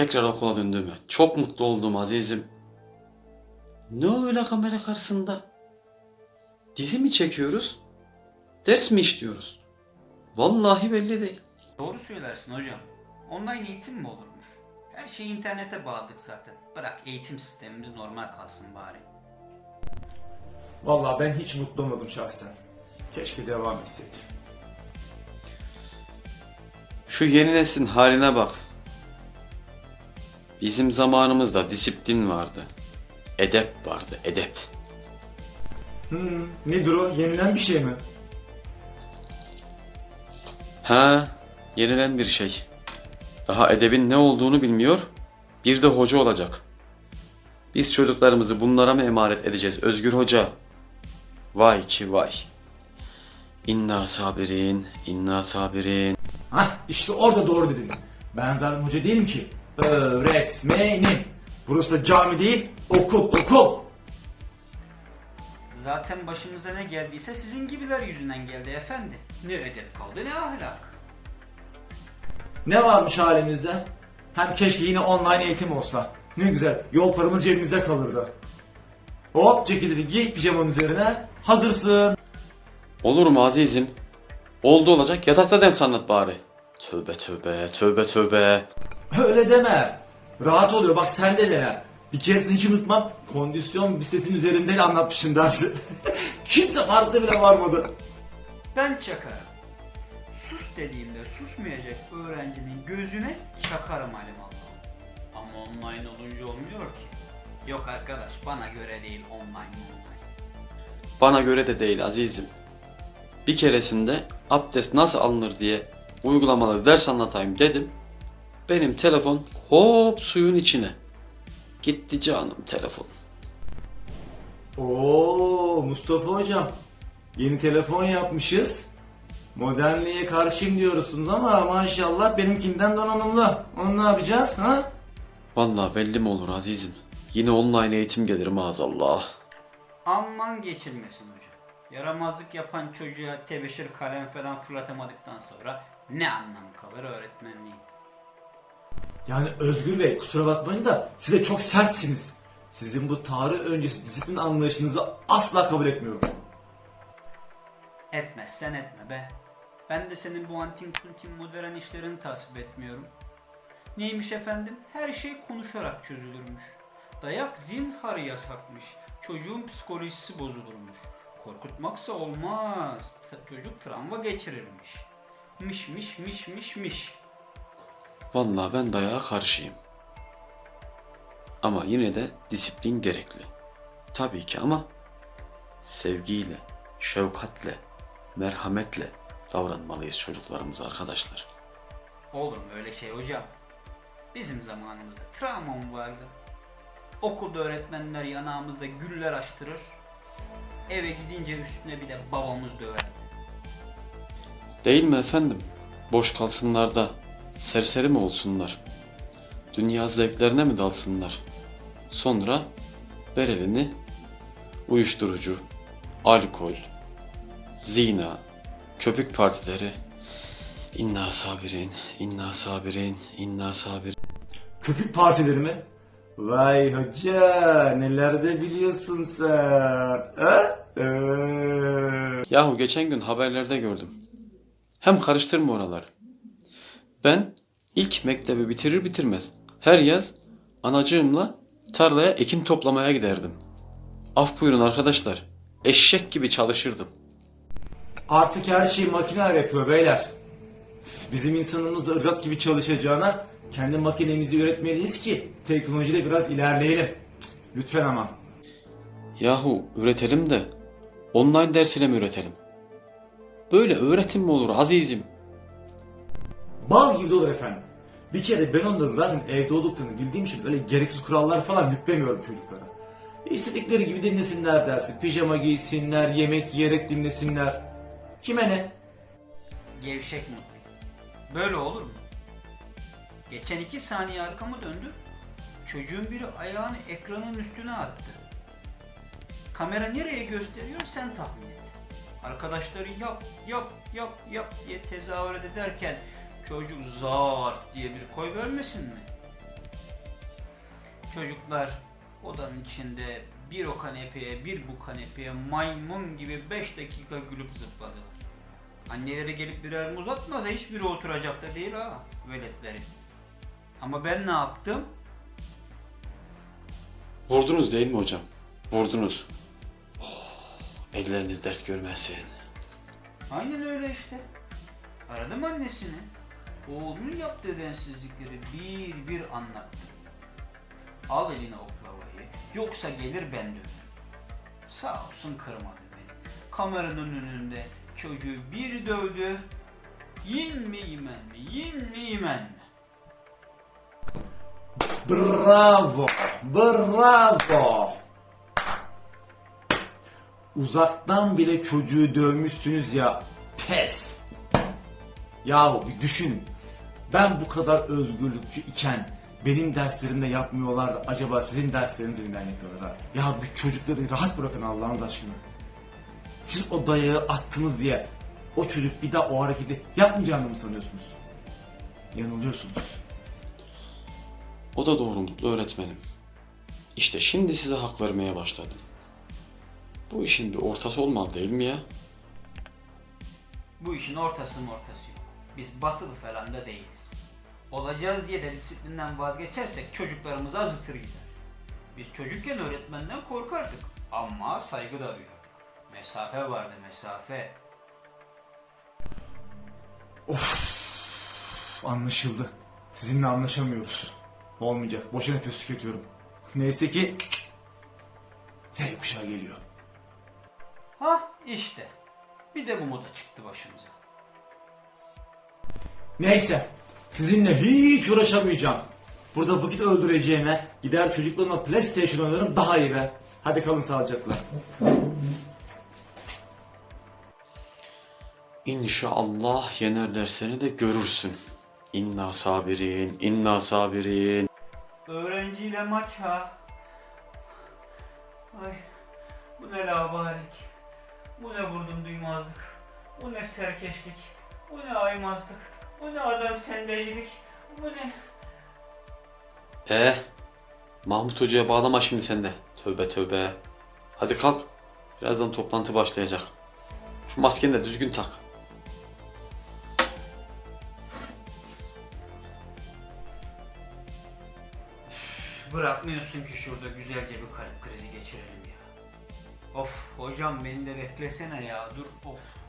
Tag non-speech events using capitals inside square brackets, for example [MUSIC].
Tekrar okula döndüğüme çok mutlu oldum azizim. Ne öyle kamera karşısında? Dizi mi çekiyoruz? Ders mi işliyoruz? Vallahi belli değil. Doğru söylersin hocam. Online eğitim mi olurmuş? Her şeyi internete bağladık zaten. Bırak eğitim sistemimiz normal kalsın bari. Vallahi ben hiç mutlu olmadım şahsen. Keşke devam etseydi. Şu yeni neslin haline bak. Bizim zamanımızda disiplin vardı. Edep vardı, edep. Hmm, nedir o? Yenilen bir şey mi? Ha, yenilen bir şey. Daha edebin ne olduğunu bilmiyor, bir de hoca olacak. Biz çocuklarımızı bunlara mı emanet edeceğiz Özgür Hoca? Vay ki vay. İnna sabirin, inna sabirin. Hah işte orada doğru dedin. Ben zaten hoca değilim ki. Öğretmenim. Burası da cami değil, okul, okul. Zaten başımıza ne geldiyse sizin gibiler yüzünden geldi efendi. Ne edep kaldı ne ahlak. Ne varmış halimizde? Hem keşke yine online eğitim olsa. Ne güzel, yol paramız cebimize kalırdı. Hop ceketini giy pijamanın üzerine. Hazırsın. Olur mu azizim? Oldu olacak yatakta ders anlat bari. Tövbe tövbe, tövbe tövbe. Öyle deme. Rahat oluyor bak sende de ya. Bir keresini hiç unutmam. Kondisyon bisikletin üzerinde anlatmışım dersi. [LAUGHS] Kimse farkında bile varmadı. Ben çakarım. Sus dediğimde susmayacak öğrencinin gözüne çakarım alimallah. Ama online olunca olmuyor ki. Yok arkadaş bana göre değil online online. Bana göre de değil azizim. Bir keresinde abdest nasıl alınır diye uygulamalı ders anlatayım dedim. Benim telefon hop suyun içine. Gitti canım telefon. Oo Mustafa hocam. Yeni telefon yapmışız. Modernliğe karşıyım diyorsunuz ama maşallah benimkinden donanımlı. Onu ne yapacağız ha? Vallahi belli mi olur azizim. Yine online eğitim gelir maazallah. Aman geçilmesin hocam. Yaramazlık yapan çocuğa tebeşir kalem falan fırlatamadıktan sonra ne anlam kalır öğretmenliğin? Yani Özgür Bey kusura bakmayın da size çok sertsiniz. Sizin bu tarih öncesi disiplin anlayışınızı asla kabul etmiyorum. Etmezsen etme be. Ben de senin bu antin kuntin modern işlerini tasvip etmiyorum. Neymiş efendim? Her şey konuşarak çözülürmüş. Dayak zinhar yasakmış. Çocuğun psikolojisi bozulurmuş. Korkutmaksa olmaz. Çocuk travma geçirirmiş. Miş miş miş miş miş. Vallahi ben dayağa karşıyım. Ama yine de disiplin gerekli. Tabii ki ama sevgiyle, şefkatle, merhametle davranmalıyız çocuklarımıza arkadaşlar. Olur mu öyle şey hocam? Bizim zamanımızda travma mı vardı? Okulda öğretmenler yanağımızda güller açtırır. Eve gidince üstüne bir de babamız döverdi. Değil mi efendim? Boş kalsınlar da serseri mi olsunlar? Dünya zevklerine mi dalsınlar? Sonra ver elini uyuşturucu, alkol, zina, köpük partileri. İnna sabirin, inna sabirin, inna sabirin. Köpük partileri mi? Vay hoca neler de biliyorsun sen. Ha? Ee. Yahu geçen gün haberlerde gördüm. Hem karıştırma oraları. Ben ilk mektebi bitirir bitirmez her yaz anacığımla tarlaya ekin toplamaya giderdim. Af buyurun arkadaşlar. Eşek gibi çalışırdım. Artık her şeyi makineler yapıyor beyler. Bizim insanımız da ırgat gibi çalışacağına kendi makinemizi üretmeliyiz ki teknolojide biraz ilerleyelim. Lütfen ama. Yahu üretelim de online ders ile mi üretelim? Böyle öğretim mi olur azizim? Bal gibi olur efendim. Bir kere ben onları zaten evde olduklarını bildiğim için öyle gereksiz kurallar falan yüklemiyorum çocuklara. İstedikleri gibi dinlesinler dersi. Pijama giysinler, yemek yiyerek dinlesinler. Kime ne? Gevşek mutlu. Böyle olur mu? Geçen iki saniye arkamı döndü. Çocuğun biri ayağını ekranın üstüne attı. Kamera nereye gösteriyor sen tahmin et. Arkadaşları yap yap yap yap diye tezahürat ederken çocuk zar diye bir koy vermesin mi? Çocuklar odanın içinde bir o kanepeye bir bu kanepeye maymun gibi 5 dakika gülüp zıpladılar. Anneleri gelip birer muz atmasa hiçbiri oturacak da değil ha veletlerin. Ama ben ne yaptım? Vurdunuz değil mi hocam? Vurdunuz. Oh, elleriniz dert görmesin. Aynen öyle işte. Aradım annesini. Oğlunun yaptığı densizlikleri bir bir anlattım. Al eline oklavayı, yoksa gelir ben döverim. Sağ olsun kırmadı beni. Kameranın önünde çocuğu bir dövdü. Yin mi yemen mi, yin mi yemen mi? Bravo! Bravo! Uzaktan bile çocuğu dövmüşsünüz ya. Pes! Yahu bir düşünün. Ben bu kadar özgürlükçü iken benim derslerimde yapmıyorlar da acaba sizin derslerinizde neden yapıyorlar? Ya bir çocukları rahat bırakın Allah'ınız aşkına. Siz o dayağı attınız diye o çocuk bir daha o hareketi yapmayacağını mı sanıyorsunuz? Yanılıyorsunuz. O da doğru mutlu öğretmenim. İşte şimdi size hak vermeye başladım. Bu işin bir ortası olmalı değil mi ya? Bu işin ortası mı ortası yok. Biz batılı falan da değiliz. Olacağız diye de disiplinden vazgeçersek çocuklarımız azıtır gider. Biz çocukken öğretmenden korkardık ama saygı da duyardık. Mesafe vardı mesafe. Anlaşıldı. Sizinle anlaşamıyoruz. Olmayacak. Boşa nefes tüketiyorum. Neyse ki Z kuşağı geliyor. Hah işte. Bir de bu moda çıktı başımıza. Neyse. Sizinle hiç uğraşamayacağım. Burada vakit öldüreceğime gider çocuklarımla PlayStation oynarım daha iyi be. Hadi kalın sağlıcakla. İnşallah yenerler seni de görürsün. İnna sabirin, inna sabirin. Öğrenciyle maç ha. Ay bu ne labarik. Bu ne vurdum duymazlık. Bu ne serkeşlik. Bu ne aymazlık. Bu ne adam sendecilik. Bu ne... Eh, Mahmut Hoca'ya bağlama şimdi sen de. Tövbe tövbe. Hadi kalk. Birazdan toplantı başlayacak. Şu maskeni de düzgün tak. Bırakmıyorsun ki şurada güzelce bir kalp krizi geçirelim ya. Of hocam beni de beklesene ya dur of.